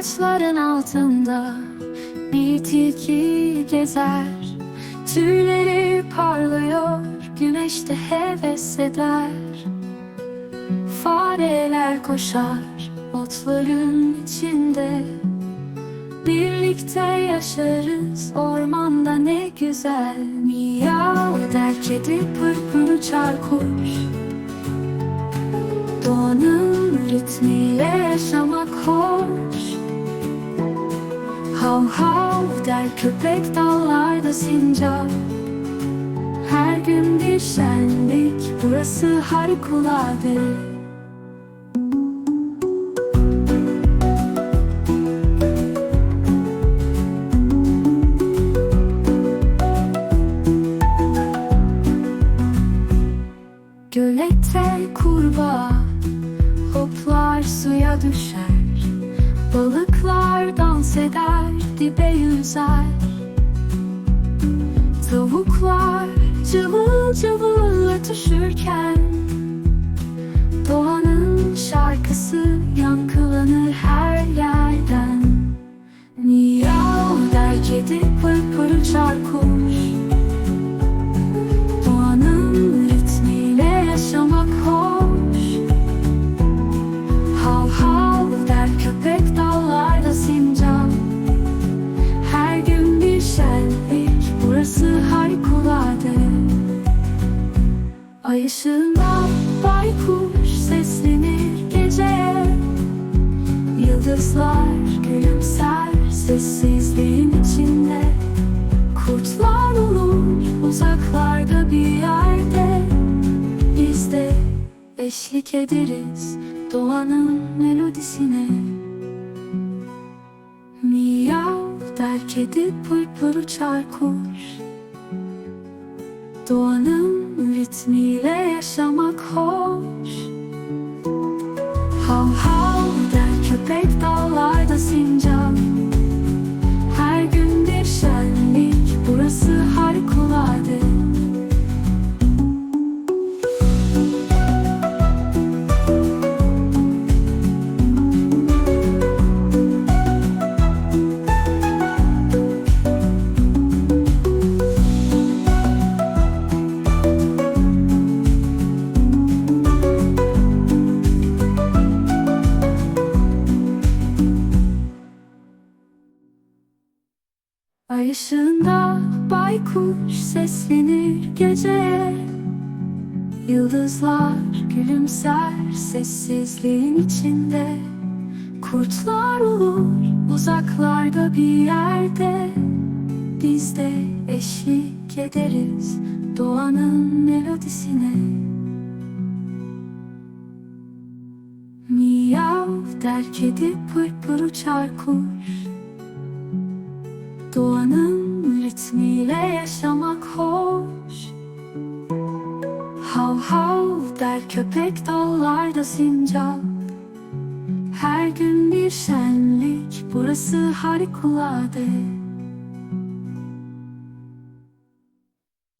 Ağaçların altında bir tilki gezer. Tüyleri parlıyor, güneşte heves eder. Fareler koşar otların içinde. Birlikte yaşarız ormanda ne güzel Miyav der. Kedi pırpır uçar kuş Doğanın ritmiyle yaşamak hoş Hav hav der köpek dallarda sincap. Her gün bir şenlik burası harikulade. Gölete kurbağa hoplar suya düşer. Balıklar dans eder dibe yüzer. Tavuklar cıvıl cıvıl ötüşürken Doğanın şarkısı yankılanır her Ay ışığında baykuş seslenir geceye Yıldızlar gülümser sessizliğin içinde. Kurtlar olur uzaklarda bir yerde. Biz de eşlik ederiz doğanın melodisine. Miyav der kedi pır pır uçar Doğanın ritmiyle yaşamak hoş. Hav hav der köpek dallarda sincap Ay ışığında baykuş seslenir geceye. Yıldızlar gülümser sessizliğin içinde. Kurtlar olur uzaklarda bir yerde. Biz de eşlik ederiz doğanın melodisine. Miyav der kedi pır pır uçar kuş Hav hav der köpek dallarda sincap. Her gün bir şenlik burası harikulade